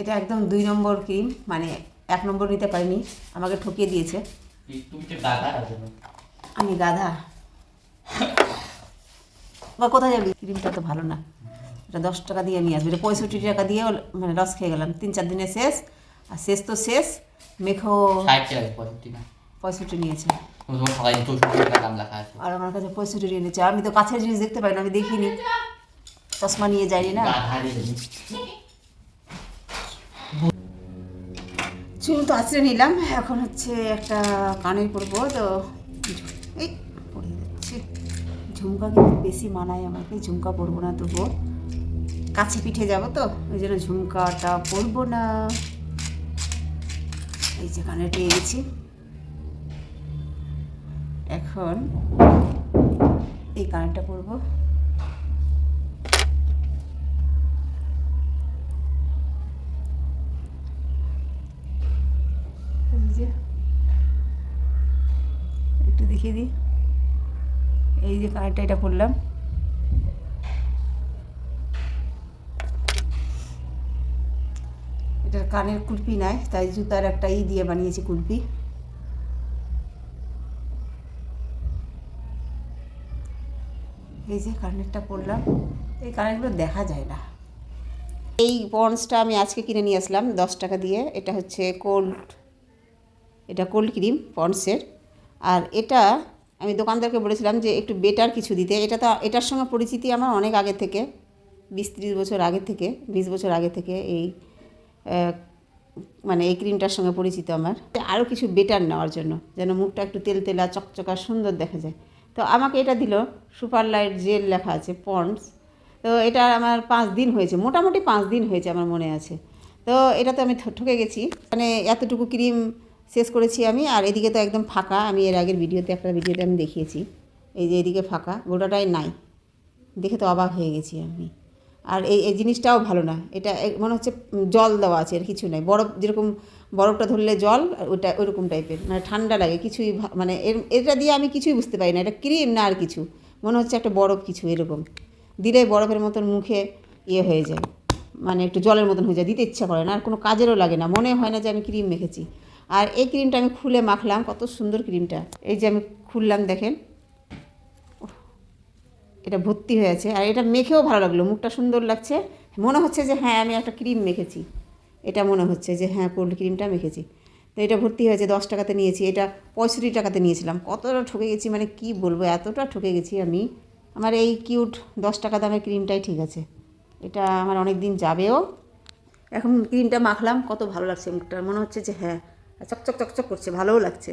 এটা একদম দুই নম্বর ক্রিম মানে এক নম্বর নিতে পারিনি আমাকে ঠকিয়ে দিয়েছে। আমি গাধা। বা কোথায় যাবি? ক্রিমটা তো ভালো না। এটা দশ টাকা দিয়ে নিয়ে আসবে। এটা পঁয়ষট্টি টাকা দিয়ে মানে লস খেয়ে গেলাম। তিন চার দিনে শেষ আর শেষ তো শেষ। মেখো পঁয়ষট্টি নিয়েছে। টাকা আর আমার কাছে পঁয়ষট্টি নিয়ে নিয়েছে আমি তো কাছের জিনিস দেখতে পাই না আমি দেখিনি। চশমা নিয়ে যাইনি না। তো আছড়ে নিলাম। এখন হচ্ছে একটা কানের পরবো, তো এই পরে যাচ্ছে ঝুমকা কিন্তু বেশি মানায় আমাকে, ঝুমকা পরবো না তবুও। কাছে পিঠে যাব তো, ওই জন্য ঝুমকাটা পরবো না। এই যে কানে পেয়ে গেছি। এখন এই কানেরটা পরবো এই যে একটু দেখিয়ে দিই। এই যে কানেরটা এটা পরলাম এটার কানের কুলপি নাই, তাই জুতার একটা ই দিয়ে বানিয়েছি কুলপি। এই যে কানেরটা পরলাম এই কানেরগুলো দেখা যায় না। এই পন্সটা আমি আজকে কিনে নিয়ে আসলাম দশ টাকা দিয়ে। এটা হচ্ছে কোল্ড এটা কোল্ড ক্রিম পন্ডসের আর এটা আমি দোকানদারকে বলেছিলাম যে একটু বেটার কিছু দিতে। এটা তো, এটার সঙ্গে পরিচিতি আমার অনেক আগে থেকে, বিশ ত্রিশ বছর আগে থেকে, বিশ বছর আগে থেকে এই মানে এই ক্রিমটার সঙ্গে পরিচিত আমার। আরও কিছু বেটার নেওয়ার জন্য, যেন মুখটা একটু তেলতেলা চকচকা সুন্দর দেখা যায়। তো আমাকে এটা দিল সুপার লাইট জেল লেখা আছে পন্ডস তো এটা আমার পাঁচ দিন হয়েছে, মোটামুটি পাঁচ দিন হয়েছে আমার মনে আছে। তো এটা তো আমি ঠকে গেছি। মানে এতটুকু ক্রিম শেষ করেছি আমি। আর এদিকে তো একদম ফাঁকা। আমি এর আগের ভিডিওতে, একটা ভিডিওতে আমি দেখিয়েছি। এই যে এদিকে ফাঁকা, গোটাটাই নাই। দেখে তো অবাক হয়ে গেছি আমি। আর এই এই জিনিসটাও ভালো না। এটা মনে হচ্ছে জল দেওয়া আছে আর কিছু নাই। বরফ যেরকম, বরফটা ধরলে জল, ওটা ওইরকম টাইপের। মানে ঠান্ডা লাগে, কিছুই মানে এর, এটা দিয়ে আমি কিছুই বুঝতে পারি না। এটা ক্রিম না আর কিছু। মনে হচ্ছে একটা বরফ কিছু, এরকম। দিলে বরফের মতন মুখে ইয়ে হয়ে যায়। মানে একটু জলের মতন হয়ে যায়। দিতে ইচ্ছা করে না। আর কোনো কাজেরও লাগে না। মনে হয় না যে আমি ক্রিম মেখেছি। আর এই ক্রিমটা আমি খুলে মাখলাম, কত সুন্দর ক্রিমটা। এই যে আমি খুললাম, দেখেন। এটা ভর্তি হয়ে আছে আর এটা মেখেও ভালো লাগল, মুখটা সুন্দর লাগছে। মনে হচ্ছে যে হ্যাঁ আমি একটা ক্রিম মেখেছি। এটা মনে হচ্ছে যে হ্যাঁ কোল্ড ক্রিমটা মেখেছি। তো এটা ভর্তি হয়েছে, দশ টাকাতে নিয়েছি। এটা পঁয়ষট্টি টাকাতে নিয়েছিলাম। কতটা ঠকে গেছি মানে কি বলব, এতটা ঠকে গেছি আমি। আমার এই কিউট দশ টাকা দামের ক্রিমটাই ঠিক আছে। এটা আমার অনেক দিন যাবেও। এখন ক্রিমটা মাখলাম, কত ভালো লাগছে মুখটা। মনে হচ্ছে যে হ্যাঁ চকচক চকচক করছে ভালোও লাগছে।